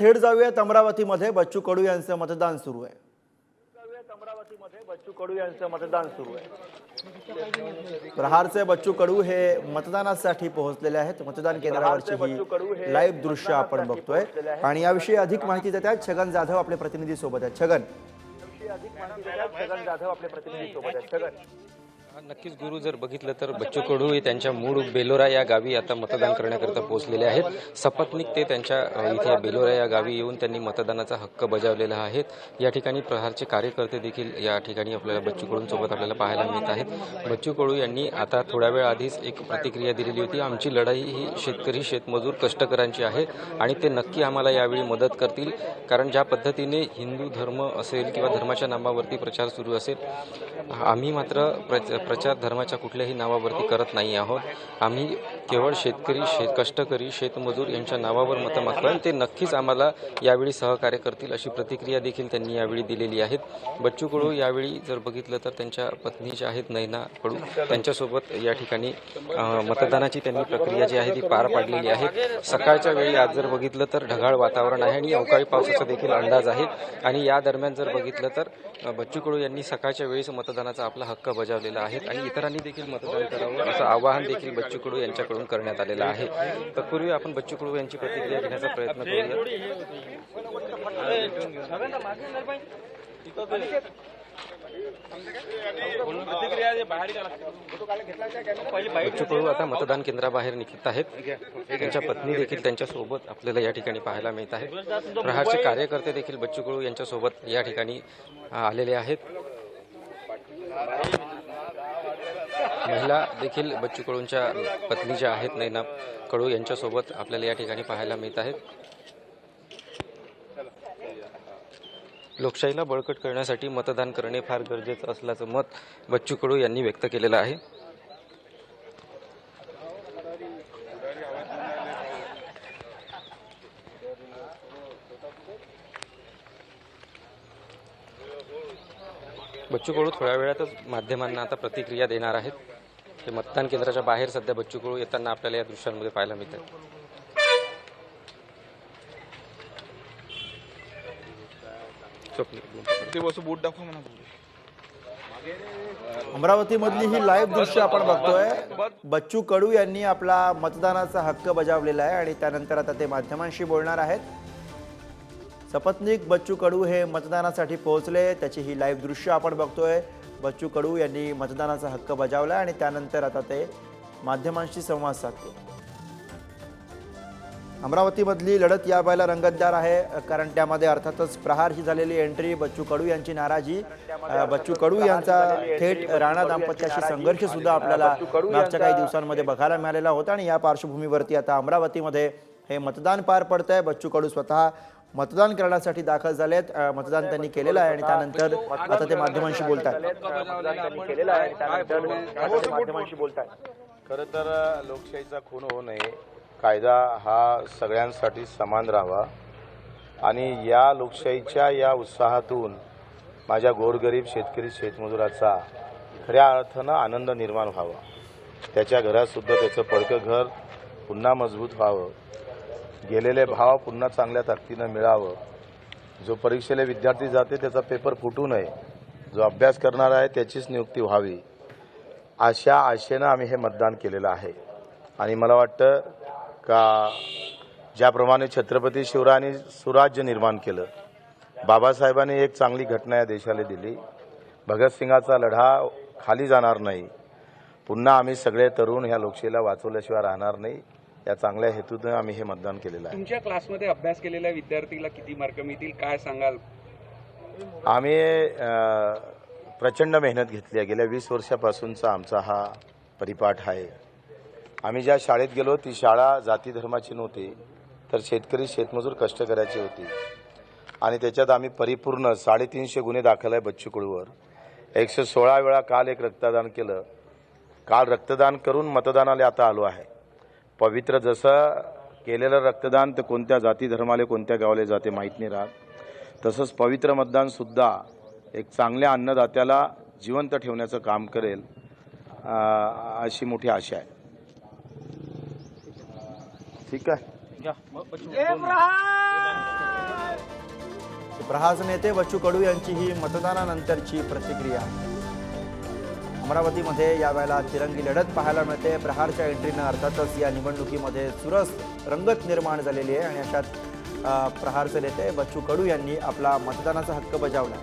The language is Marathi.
थेट जाऊयात अमरावतीमध्ये. बच्चू कडू यांचं मतदान सुरू आहे. अमरावतीमध्ये बच्चू कडू यांचं मतदान सुरू आहे प्रहारचे बच्चू कडू हे मतदानासाठी पोहोचलेले आहेत. मतदान केंद्रावरची ही लाईव्ह दृश्य आपण बघतोय. आणि याविषयी अधिक माहिती देत आहेत छगन जाधव आपले प्रतिनिधी सोबत आहेत. छगन. अधिक माहिती देत आहेत छगन जाधव आपले प्रतिनिधी सोबत आहेत. छगन. नक्कीच गुरु जर बघितलं तर बच्चू कडू हे त्यांच्या मूळ बेलोरा या गावी आता मतदान करण्याकरता पोहोचलेले आहेत. सपत्निक ते त्यांच्या इथे बेलोरा या गावी येऊन त्यांनी मतदानाचा हक्क बजावलेला आहे या ठिकाणी प्रहारचे कार्यकर्ते देखील या ठिकाणी आपल्याला बच्चू कडूंसोबत आपल्याला पाहायला मिळत आहेत. बच्चू कडू यांनी आता थोड्या वेळ आधीच एक प्रतिक्रिया दिलेली होती. आमची लढाई ही शेतकरी शेतमजूर कष्टकऱ्यांची आहे आणि ते नक्की आम्हाला यावेळी मदत करतील. कारण ज्या पद्धतीने हिंदू धर्म असेल किंवा धर्माच्या नावावरती प्रचार सुरू असेल आम्ही मात्र प्रच प्रचार धर्माच्या कुठल्याही नावावरती करत नाही आहोत. आम्ही केवळ शेतकरी शेत कष्टकरी शेतमजूर यांच्या नावावर मतं मागतो आणि ते नक्कीच आम्हाला यावेळी सहकार्य करतील अशी प्रतिक्रिया देखील त्यांनी यावेळी दिलेली आहेत. बच्चू कडू यावेळी जर बघितलं तर त्यांच्या पत्नी ज्या आहेत नैना कडू त्यांच्यासोबत या ठिकाणी मतदानाची त्यांनी प्रक्रिया जी आहे ती पार पाडलेली आहे. सकाळच्या वेळी आज जर बघितलं तर ढगाळ वातावरण आहे आणि अवकाळी पावसाचा देखील अंदाज आहे. आणि या दरम्यान जर बघितलं तर बच्चू कडू यांनी सकाळच्या वेळेस मतदानाचा आपला हक्क बजावलेला आहे आणि इतरांनी देखील मतदान करावं असं आवाहन देखील बच्चू कडू यांच्याकडून करण्यात आलेलं आहे. तत्पूर्वी आपण बच्चू कडू यांची प्रतिक्रिया घेण्याचा प्रयत्न करूया. बच्चू कडू आता मतदान केंद्राबाहेर निघत आहेत. त्यांच्या पत्नी देखील त्यांच्यासोबत आपल्याला या ठिकाणी पाहायला मिळत आहे प्रहारचे कार्यकर्ते देखील बच्चू कडू यांच्यासोबत या ठिकाणी आलेले आहेत. महिला देखील बच्चू कडूंच्या पत्नी ज्या आहेत नैना कडू यांच्यासोबत आपल्याला या ठिकाणी पाहायला मिळत आहेत. लोकशाहीला बळकट करण्यासाठी मतदान करणे फार गरजेचं असल्याचं मत बच्चू कडू यांनी व्यक्त केलेलं आहे. बच्चू कडू थोड्या वेळातच माध्यमांना आता प्रतिक्रिया देणार आहेत. ते मतदान केंद्राच्या बाहेर सध्या बच्चू कडू येताना आपल्याला या दृश्यांमध्ये पाहायला मिळतात ते बसू दाखव म्हणा अमरावतीमधली ही लाईव्ह दृश्य आपण बघतोय. बच्चू कडू यांनी आपला मतदानाचा हक्क बजावलेला आहे आणि त्यानंतर आता ते माध्यमांशी बोलणार आहेत. सपत्नीक बच्चू कडू हे मतदानासाठी पोहोचले. त्याची ही लाईव्ह दृश्य आपण बघतोय. बच्चू कडू यांनी मतदानाचा हक्क बजावला आणि त्यानंतर आता ते माध्यमांशी संवाद साधतील. अमरावतीमधली लढत या बायला रंगतदार आहे. कारण त्यामध्ये अर्थातच प्रहार ही झालेली एंट्री बच्चू कडू यांची नाराजी. बच्चू कडू यांचा थेट राणा दाम्पत्याशी संघर्ष सुद्धा आपल्याला मागच्या काही दिवसांमध्ये बघायला मिळालेला होता आणि या पार्श्वभूमीवरती आता अमरावतीमध्ये हे मतदान पार पडत आहे बच्चू कडू स्वतः मतदान करण्यासाठी दाखल झालेत. मतदान त्यांनी केलेलं आहे आणि त्यानंतर आता ते माध्यमांशी बोलतात खरं तर लोकशाहीचा खून होऊ नये. कायदा हा सगळ्यांसाठी समान राहावा. आणि या लोकशाहीच्या या उत्साहातून माझ्या गोरगरीब शेतकरी शेतमजुराचा खऱ्या अर्थानं आनंद निर्माण व्हावा. त्याच्या घरातसुद्धा त्याचं पडकं घर पुन्हा मजबूत व्हावं. गेलेले भाव पुन्हा चांगल्या ताकदीनं मिळावं. जो परीक्षेला विद्यार्थी जाते त्याचा पेपर फुटू नये. जो अभ्यास करणार आहे त्याचीच नियुक्ती व्हावी. अशा आशेनं आम्ही हे मतदान केलेलं आहे. आणि मला वाटतं का ज्याप्रमाणे छत्रपती शिवरायांनी सुराज्य निर्माण केलं. बाबासाहेबांनी एक चांगली घटना या देशाला दिली. भगतसिंगाचा लढा खाली जाणार नाही. पुन्हा आम्ही सगळे तरुण ह्या लोकशाहीला वाचवल्याशिवाय राहणार नाही. या चांगल्या हेतूनं आम्ही हे मतदान केलेलं आहे. तुमच्या क्लासमध्ये अभ्यास केलेल्या विद्यार्थीला किती मार्क मिळतील? काय सांगाल? आम्ही प्रचंड मेहनत घेतली आहे. गेल्या वीस वर्षापासूनचा आमचा हा परिपाठ आहे. आम्ही ज्या शाळेत गेलो ती शाळा जाती धर्माची नव्हती तर शेतकरी शेतमजूर कष्ट करायची होती. आणि त्याच्यात आम्ही परिपूर्ण साडेतीनशे गुन्हे दाखल आहे बच्चूकुळवर. एकशे सोळा वेळा काल एक रक्तदान केलं. काल रक्तदान करून मतदानाला आता आलो आहे. पवित्र जसं केलेलं रक्तदान तर कोणत्या जाती धर्माले कोणत्या गावाला जाते माहीत नाही राहत तसंच पवित्र मतदानसुद्धा एक चांगल्या अन्नदात्याला जिवंत ठेवण्याचं काम करेल अशी मोठी आशा आहे. ठीक आहे. प्रहारचे नेते बच्चू कडू यांची ही मतदानानंतरची प्रतिक्रिया. अमरावतीमध्ये यावेळेला तिरंगी लढत पाहायला मिळते. प्रहारच्या एंट्रीनं अर्थातच या निवडणुकीमध्ये चुरस रंगत निर्माण झालेली आहे आणि अशात प्रहारचे नेते बच्चू कडू यांनी आपला मतदानाचा हक्क बजावला.